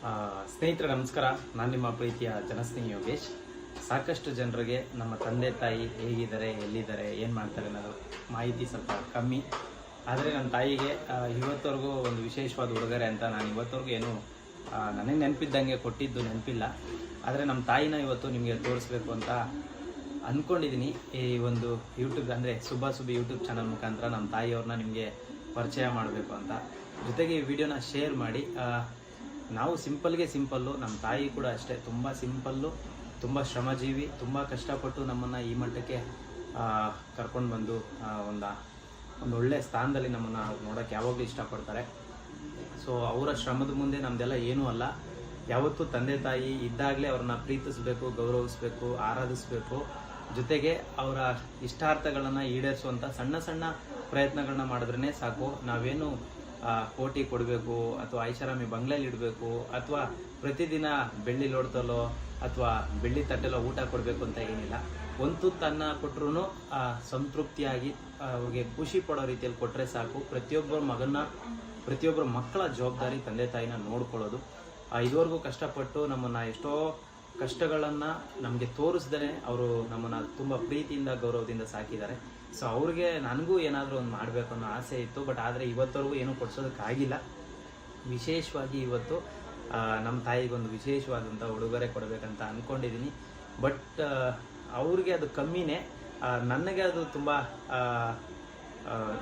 ಸ್ನೇಹಿತರೆ, ನಮಸ್ಕಾರ. ನಾನು ನಿಮ್ಮ ಪ್ರೀತಿಯ ಜನಸ್ನೇಹಿ ಯೋಗೇಶ್. ಸಾಕಷ್ಟು ಜನರಿಗೆ ನಮ್ಮ ತಂದೆ, ತಾಯಿ ಹೇಗಿದ್ದಾರೆ, ಎಲ್ಲಿದ್ದಾರೆ, ಏನು ಮಾಡ್ತಾರೆ ಅನ್ನೋದು ಮಾಹಿತಿ ಸ್ವಲ್ಪ ಕಮ್ಮಿ. ಆದರೆ ನನ್ನ ತಾಯಿಗೆ ಇವತ್ತವರೆಗೂ ಒಂದು ವಿಶೇಷವಾದ ಉಡುಗೊರೆ ಅಂತ ನಾನು ಇವತ್ತವರೆಗೂ ಏನು ನನಗೆ ನೆನಪಿದ್ದಂಗೆ ಕೊಟ್ಟಿದ್ದು ನೆನಪಿಲ್ಲ. ಆದರೆ ನಮ್ಮ ತಾಯಿನ ಇವತ್ತು ನಿಮಗೆ ತೋರಿಸ್ಬೇಕು ಅಂತ ಅಂದ್ಕೊಂಡಿದ್ದೀನಿ ಈ ಒಂದು ಯೂಟ್ಯೂಬ್ ಅಂದರೆ ಸುಬ್ಬ ಸುಬ್ಬಿ ಯೂಟ್ಯೂಬ್ ಚಾನಲ್ ಮುಖಾಂತರ ನಮ್ಮ ತಾಯಿಯವ್ರನ್ನ ನಿಮಗೆ ಪರಿಚಯ ಮಾಡಬೇಕು ಅಂತ. ಜೊತೆಗೆ ಈ ವಿಡಿಯೋನ ಶೇರ್ ಮಾಡಿ ನಾವು ಸಿಂಪಲ್ಗೆ ಸಿಂಪಲ್ಲು ನಮ್ಮ ತಾಯಿ ಕೂಡ ಅಷ್ಟೇ. ತುಂಬ ಸಿಂಪಲ್ಲು, ತುಂಬ ಶ್ರಮಜೀವಿ, ತುಂಬ ಕಷ್ಟಪಟ್ಟು ನಮ್ಮನ್ನು ಈ ಮಟ್ಟಕ್ಕೆ ಕರ್ಕೊಂಡು ಬಂದು ಒಂದು ಒಂದು ಒಳ್ಳೆಯ ಸ್ಥಾನದಲ್ಲಿ ನಮ್ಮನ್ನು ನೋಡೋಕ್ಕೆ ಯಾವಾಗಲೂ ಇಷ್ಟಪಡ್ತಾರೆ. ಸೊ ಅವರ ಶ್ರಮದ ಮುಂದೆ ನಮ್ದೆಲ್ಲ ಏನೂ ಅಲ್ಲ. ಯಾವತ್ತೂ ತಂದೆ ತಾಯಿ ಇದ್ದಾಗಲೇ ಅವ್ರನ್ನ ಪ್ರೀತಿಸಬೇಕು, ಗೌರವಿಸ್ಬೇಕು, ಆರಾಧಿಸ್ಬೇಕು. ಜೊತೆಗೆ ಅವರ ಇಷ್ಟಾರ್ಥಗಳನ್ನು ಈಡೇರಿಸುವಂಥ ಸಣ್ಣ ಸಣ್ಣ ಪ್ರಯತ್ನಗಳನ್ನ ಮಾಡಿದ್ರೇ ಸಾಕು. ನಾವೇನು ಕೋಟಿ ಕೊಡಬೇಕು ಅಥವಾ ಐಷಾರಾಮಿ ಬಂಗ್ಲೆಯಲ್ಲಿ ಇಡಬೇಕು ಅಥವಾ ಪ್ರತಿದಿನ ಬೆಳ್ಳಿ ಲೋಡ್ತಲ್ಲೋ ಅಥವಾ ಬೆಳ್ಳಿ ತಟ್ಟೆಲೋ ಊಟ ಕೊಡಬೇಕು ಅಂತ ಏನಿಲ್ಲ. ಒಂದು ತನ್ನ ಕೊಟ್ಟರು ಸಂತೃಪ್ತಿಯಾಗಿ ಅವ್ರಿಗೆ ಖುಷಿ ಪಡೋ ರೀತಿಯಲ್ಲಿ ಕೊಟ್ಟರೆ ಸಾಕು. ಪ್ರತಿಯೊಬ್ಬರ ಮಗನ್ನ, ಪ್ರತಿಯೊಬ್ಬರ ಮಕ್ಕಳ ಜವಾಬ್ದಾರಿ ತಂದೆ ತಾಯಿನ ನೋಡ್ಕೊಳ್ಳೋದು. ಇದುವರೆಗೂ ಕಷ್ಟಪಟ್ಟು ನಮ್ಮನ್ನ ಎಷ್ಟೋ ಕಷ್ಟಗಳನ್ನು ನಮಗೆ ತೋರಿಸ್ದೇ ಅವರು ನಮ್ಮನ್ನ ತುಂಬ ಪ್ರೀತಿಯಿಂದ, ಗೌರವದಿಂದ ಸಾಕಿದ್ದಾರೆ. ಸೊ ಅವ್ರಿಗೆ ನನಗೂ ಏನಾದರೂ ಒಂದು ಮಾಡಬೇಕು ಅನ್ನೋ ಆಸೆ ಇತ್ತು ಬಟ್ ಆದರೆ ಇವತ್ತವರೆಗೂ ಏನೂ ಕೊಡ್ಸೋದಕ್ಕಾಗಿಲ್ಲ. ವಿಶೇಷವಾಗಿ ಇವತ್ತು ನಮ್ಮ ತಾಯಿಗೊಂದು ವಿಶೇಷವಾದಂಥ ಉಡುಗೊರೆ ಕೊಡಬೇಕಂತ ಅಂದ್ಕೊಂಡಿದ್ದೀನಿ ಬಟ್ ಅವ್ರಿಗೆ ಅದು ಕಮ್ಮಿನೇ. ನನಗೆ ಅದು ತುಂಬ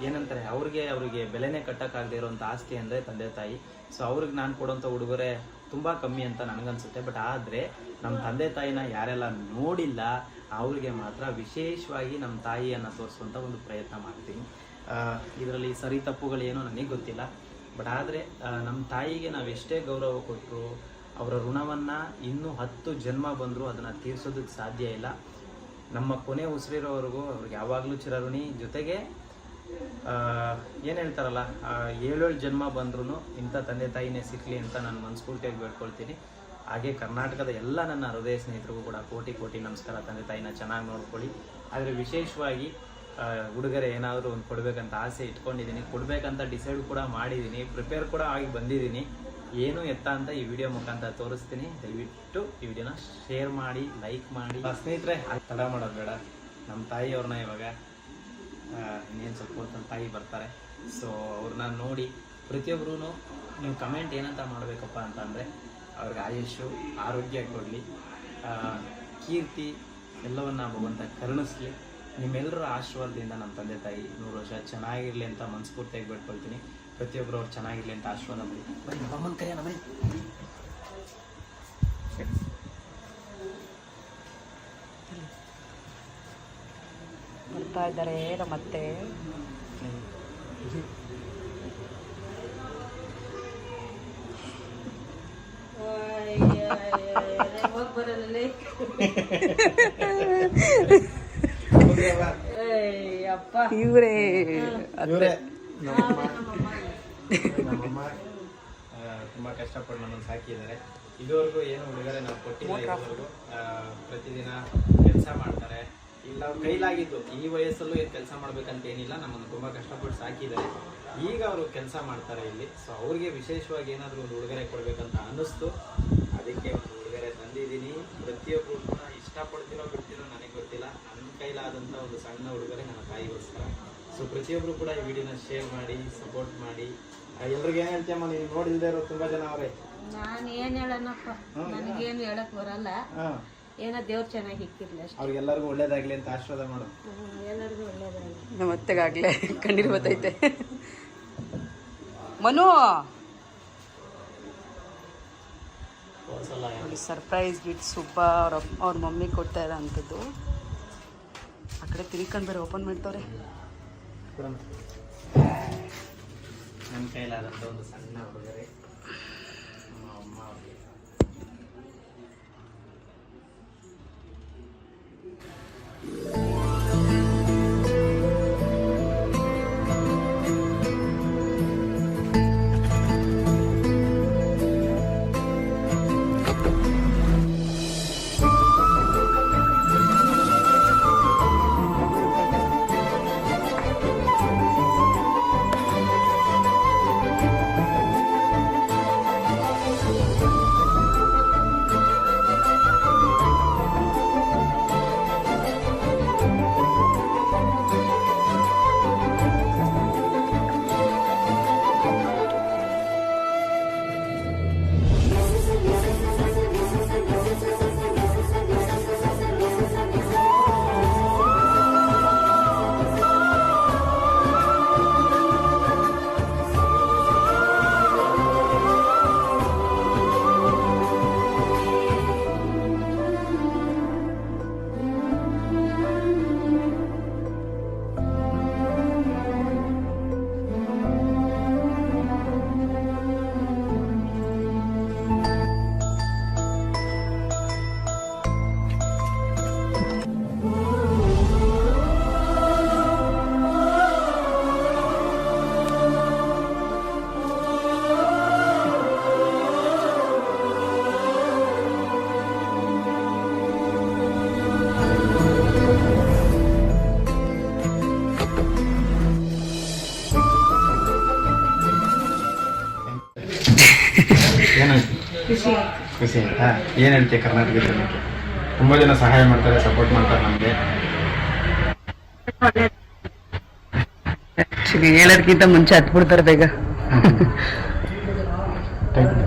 ಏನಂತಾರೆ, ಅವ್ರಿಗೆ ಅವರಿಗೆ ಬೆಲೆನೇ ಕಟ್ಟೋಕ್ಕಾಗದೇ ಇರೋಂಥ ಆಸ್ತಿ ಅಂದರೆ ತಂದೆ ತಾಯಿ. ಸೊ ಅವ್ರಿಗೆ ನಾನು ಕೊಡೋಂಥ ಉಡುಗೊರೆ ತುಂಬ ಕಮ್ಮಿ ಅಂತ ನನಗನ್ಸುತ್ತೆ. ಬಟ್ ಆದರೆ ನಮ್ಮ ತಂದೆ ತಾಯಿನ ಯಾರೆಲ್ಲ ನೋಡಿಲ್ಲ, ಅವ್ರಿಗೆ ಮಾತ್ರ ವಿಶೇಷವಾಗಿ ನಮ್ಮ ತಾಯಿಯನ್ನು ತೋರಿಸುವಂಥ ಒಂದು ಪ್ರಯತ್ನ ಮಾಡ್ತೀನಿ. ಇದರಲ್ಲಿ ಸರಿ ತಪ್ಪುಗಳೇನೋ ನನಗೆ ಗೊತ್ತಿಲ್ಲ. ಬಟ್ ಆದರೆ ನಮ್ಮ ತಾಯಿಗೆ ನಾವು ಎಷ್ಟೇ ಗೌರವ ಕೊಟ್ಟರು ಅವರ ಋಣವನ್ನು ಇನ್ನೂ ಹತ್ತು ಜನ್ಮ ಬಂದರೂ ಅದನ್ನು ತೀರಿಸೋದಕ್ಕೆ ಸಾಧ್ಯ ಇಲ್ಲ. ನಮ್ಮ ಕೊನೆ ಉಸಿರಿರೋವರೆಗೂ ಅವ್ರಿಗೆ ಯಾವಾಗಲೂ ಚಿರಋಣಿ ಜೊತೆಗೆ ಏನು ಹೇಳ್ತಾರಲ್ಲ ಏಳೇಳು ಜನ್ಮ ಬಂದ್ರೂ ಇಂಥ ತಂದೆ ತಾಯಿನೇ ಸಿಕ್ಕಲಿ ಅಂತ ನಾನು ಮನಸ್ಫೂರ್ತಿಯಾಗಿ ಬೇಡ್ಕೊಳ್ತೀನಿ. ಹಾಗೆ ಕರ್ನಾಟಕದ ಎಲ್ಲ ನನ್ನ ಹೃದಯ ಸ್ನೇಹಿತರಿಗೂ ಕೂಡ ಕೋಟಿ ಕೋಟಿ ನಮಸ್ಕಾರ ತಂದೆ ತಾಯಿನ ಚೆನ್ನಾಗಿ ನೋಡ್ಕೊಳ್ಳಿ. ಆದರೆ ವಿಶೇಷವಾಗಿ ಹುಡುಗರೆ ಏನಾದರೂ ಒಂದು ಕೊಡಬೇಕಂತ ಆಸೆ ಇಟ್ಕೊಂಡಿದ್ದೀನಿ ಕೊಡಬೇಕಂತ ಡಿಸೈಡ್ ಕೂಡ ಮಾಡಿದ್ದೀನಿ ಪ್ರಿಪೇರ್ ಕೂಡ ಆಗಿ ಬಂದಿದ್ದೀನಿ ಏನು ಎತ್ತ ಅಂತ ಈ ವಿಡಿಯೋ ಮುಖಾಂತರ ತೋರಿಸ್ತೀನಿ. ದಯವಿಟ್ಟು ಈ ವಿಡಿಯೋನ ಶೇರ್ ಮಾಡಿ, ಲೈಕ್ ಮಾಡಿ. ಸ್ನೇಹಿತರೆ ತಡ ಮಾಡೋದು ಬೇಡ. ನಮ್ಮ ತಾಯಿಯವ್ರನ್ನ ಇವಾಗ ಇನ್ನೇನು ಸ್ವಲ್ಪ ಹೊತ್ತು ನನ್ನ ತಾಯಿ ಬರ್ತಾರೆ. ಸೊ ಅವ್ರನ್ನ ನೋಡಿ ಪ್ರತಿಯೊಬ್ಬರೂ ನೀವು ಕಮೆಂಟ್ ಏನಂತ ಮಾಡಬೇಕಪ್ಪ ಅಂತಂದರೆ, ಅವ್ರಿಗೆ ಆಯುಷು, ಆರೋಗ್ಯ ಕೊಡಲಿ. ಕೀರ್ತಿ ಎಲ್ಲವನ್ನ ಭಗವಂತ ಕರುಣಿಸ್ಲಿ. ನಿಮ್ಮೆಲ್ಲರ ಆಶೀರ್ವಾದದಿಂದ ನಮ್ಮ ತಂದೆ ತಾಯಿ ನೂರು ವರ್ಷ ಚೆನ್ನಾಗಿರಲಿ ಅಂತ ಮನಸ್ಫೂರ್ತಿಯಾಗಿ ಬೇಡ್ಕೊಳ್ತೀನಿ. ಪ್ರತಿಯೊಬ್ಬರು ಅವ್ರು ಚೆನ್ನಾಗಿರಲಿ ಅಂತ ಆಶೀರ್ವಾದ ಮಾಡಿ. ಬನ್ನಿ ನಮ್ಮ ಕೈಯ ಕರೆಯೋಣ ಬರ್ತಾ ಇದ್ದಾರೆ ನಮ್ಮತ್ತೆ ಅಪ್ಪ ಇವರೇ ತುಂಬಾ ಕಷ್ಟಪಟ್ಟು ನನ್ನ ಸಾಕಿದ್ದಾರೆ. ಇದುವರೆಗೂ ಏನು ಉಡುಗೊರೆ ನಾವು ಕೊಟ್ಟಿಲ್ಲ ಪ್ರತಿದಿನ ಕೆಲಸ ಮಾಡ್ತಾರೆ. ಇಲ್ಲ ಅವ್ರು ಕೈಲಾಗಿದ್ದು. ಈ ವಯಸ್ಸಲ್ಲೂ ಏನು ಕೆಲಸ ಮಾಡ್ಬೇಕಂತ ಏನಿಲ್ಲ ನಮ್ಮನ್ನು ತುಂಬಾ ಕಷ್ಟಪಟ್ಟು ಸಾಕಿದ್ದಾರೆ. ಈಗ ಅವರು ಕೆಲಸ ಮಾಡ್ತಾರೆ ಇಲ್ಲಿ. ಸೊ ಅವ್ರಿಗೆ ವಿಶೇಷವಾಗಿ ಏನಾದರೂ ಒಂದು ಉಡುಗೊರೆ ಕೊಡಬೇಕಂತ ಅನ್ನಿಸ್ತು. ಅದಕ್ಕೆ ಒಂದು ಉಡುಗೊರೆ ತಂದಿದ್ದೀನಿ. ಪ್ರತಿಯೊಬ್ಬರು ಕೂಡ ಇಷ್ಟಪಡ್ತಿರೋ ಬಿಡ್ತಿರೋ ನನಗೆ ಗೊತ್ತಿಲ್ಲ. ನನ್ನ ಕೈಲಾದಂಥ ಒಂದು ಸಣ್ಣ ಉಡುಗೊರೆ ನನ್ನ ತಾಯಿಗೋಸ್ಕರ. ಸೊ ಪ್ರತಿಯೊಬ್ಬರು ಕೂಡ ಈ ವಿಡಿಯೋನ ಶೇರ್ ಮಾಡಿ ಸಪೋರ್ಟ್ ಮಾಡಿ. ಎಲ್ರಿಗೂ ಏನು ಹೇಳ್ತೀಯಮ್ಮ ನೀವು ನೋಡಿಲ್ದೇ ಇರೋ ತುಂಬ ಜನ ಅವರೇ. ನಾನು ಏನು ಹೇಳೋಣಪ್ಪ ನನಗೇನು ಹೇಳಕ್ಕೆ ಬರಲ್ಲ. ಏನೋ ದೇವ್ರು ಚೆನ್ನಾಗಿ ಇಕ್ಕಿರ್ಲಿ ಅಷ್ಟೇ. ಅವ್ರಿಗೆಲ್ಲರಿಗೂ ಒಳ್ಳೇದಾಗ್ಲಿ ಅಂತ ಆಶೀರ್ವಾದ ಮಾಡು ಎಲ್ಲರಿಗೂ ಒಳ್ಳೇದಾಗಲಿ. ನಮ್ಮ ಅತ್ತೆಗಾಗ್ಲೇ ಕಣ್ಣೀರು ಬರ್ತೈತೆ ಮನು! ನೋಡಿ ಸರ್ಪ್ರೈಸ್ ಗಿಟ್ ಸುಬ್ಬ ಅವ್ರ ಅವ್ರ ಮಮ್ಮಿ ಕೊಡ್ತಾ ಇರೋ ಅಂಥದ್ದು. ಆ ಕಡೆ ತಿರ್ಕೊಂಡು ಬೇರೆ ಓಪನ್ ಮಾಡ್ತವ್ರೆ. ನನ್ನ ಕೈಲಾದಂಥ ಒಂದು ಸಣ್ಣ ಉಡುಗೊರೆ. ಏನಾಯ್ತು ಖುಷಿ ಆಯ್ತು. ಏನು ಹೇಳ್ತೀಯ ಕರ್ನಾಟಕ ಜನಕ್ಕೆ ತುಂಬ ಜನ ಸಹಾಯ ಮಾಡ್ತಾರೆ ಸಪೋರ್ಟ್ ಮಾಡ್ತಾರೆ ನಮಗೆ. ಹೇಳೋದಕ್ಕಿಂತ ಮುಂಚೆ ಹತ್ಬಿಡ್ತಾರೆ ಬೇಗ. Thank you